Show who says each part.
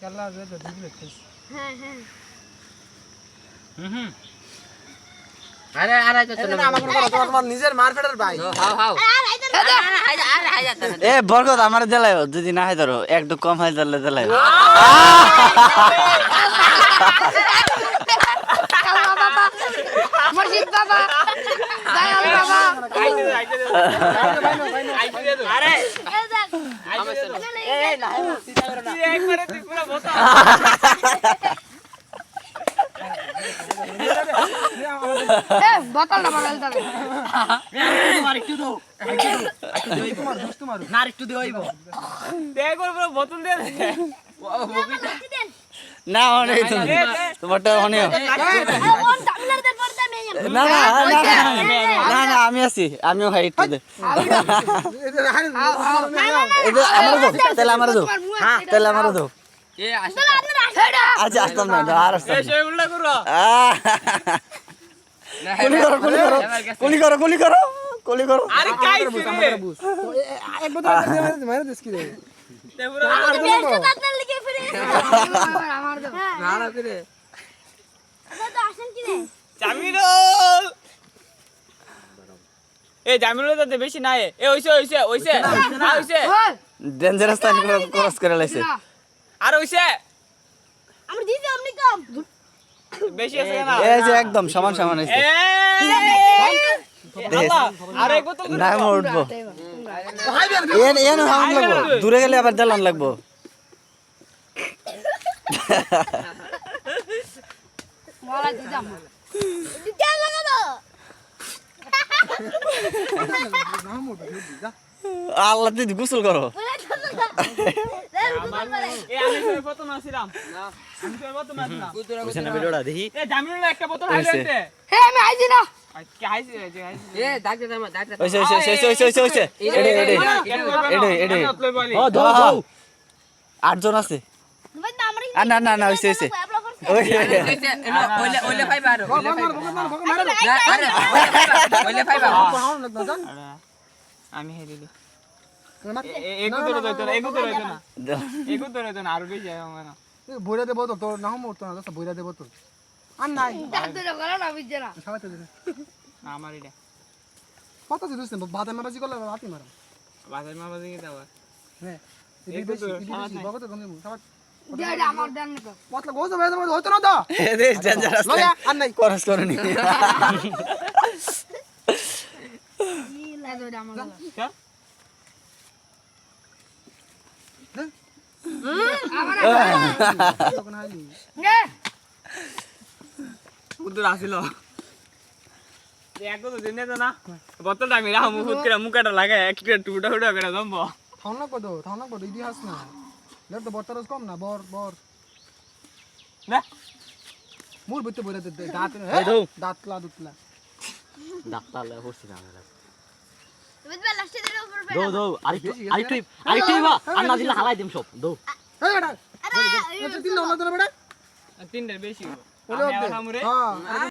Speaker 1: তো
Speaker 2: হ্যাঁ হ্যাঁ।
Speaker 3: আরে আরে তো
Speaker 1: আমার তোমার নিজের মারপেটের ভাই।
Speaker 3: হাও হাও
Speaker 2: আরে
Speaker 3: আরে আরে আরে
Speaker 4: এ বরকত আমার দেলাই যদি না হয় ধরো একটু কম হয় তাহলে
Speaker 2: বাবা। দয়াল বাবা
Speaker 3: আরে।
Speaker 2: এই না
Speaker 4: অনেক তোমারটা অনেক
Speaker 2: ওন তামিলার দের পড়তে নেই
Speaker 4: না না না, না, আমি আছি আমিও খাই একটু দে আমারও দাও তাহলে আমারও দাও তাহলে আমারও দাও
Speaker 3: এ আসে
Speaker 4: আচ্ছা আসতাম না আর আসতাম! কুলি করো কুলি করো কুলি করো কুলি করো কুলি করো
Speaker 1: এক বোতল মারে মারে দিস কি রে
Speaker 2: আমাদের বেস্ট তাতে লিখে ফিরে আমার দাও
Speaker 1: না না করে
Speaker 2: তো আসেন কি রে
Speaker 5: জামিরুল! এ জামিরুল তাতে বেশি নাই। এ হইছে হইছে হইছে আর হইছে
Speaker 4: ডেঞ্জারাস টাইম ক্রস করে লাইছে।
Speaker 5: আর হইছে
Speaker 2: আমরা দিতে আপনি কম।
Speaker 5: বেশি আছে না
Speaker 4: এই যে একদম সমান সমান হইছে। না উঠবো। দূরে গেলে আবার দেলান লাগবো।
Speaker 2: মারা
Speaker 4: আল্লাহ তুই গোসল করো আটজন আছে
Speaker 2: না
Speaker 4: না না না
Speaker 1: মার মার মারে
Speaker 5: আমি হে দিলি
Speaker 1: মার
Speaker 5: এগু ধরে দইতো না এগু ধরে দইতো না এগু ধরে দইতো না আর বেশি আয় আমার
Speaker 1: বইরা দে বোতল তোর নাম মরতো না বইরা দে বোতল আর নাই সবাই তো
Speaker 5: আমার এটা
Speaker 1: কত দিস বাদাম মারাজি করলে মারা
Speaker 5: কি দাও
Speaker 1: হ্যাঁ
Speaker 2: দেড়
Speaker 1: মতলব গোজ হবে হইতো না তো?
Speaker 4: এদের ডেঞ্জারাস
Speaker 1: লয়া আর নাই।
Speaker 4: খরচ করনি।
Speaker 2: ই লাগে আমার
Speaker 5: হ্যাঁ বোতলটা আমি মুখ করে মুখটা লাগায় এক করে টুটা টুটা করে দমবো
Speaker 1: থাউন না ইতিহাস না। লেট তো বর্তারস কম না বর বর।
Speaker 5: না।
Speaker 1: মোর বইতে বইরা দে দাঁত
Speaker 4: দাও।
Speaker 1: দাঁতলা দুতলা।
Speaker 4: ডাক্তার লে হচ্ছে না
Speaker 2: উপর
Speaker 4: দো দো আরেকটু আরেকটু আরেকটু বা আর না দিলে হালাই দিম সব দো।
Speaker 1: এই বেটা
Speaker 2: আরে
Speaker 1: কত দিন না তোর বেটা
Speaker 5: তিনটার বেশি।
Speaker 1: ওরে হ্যাঁ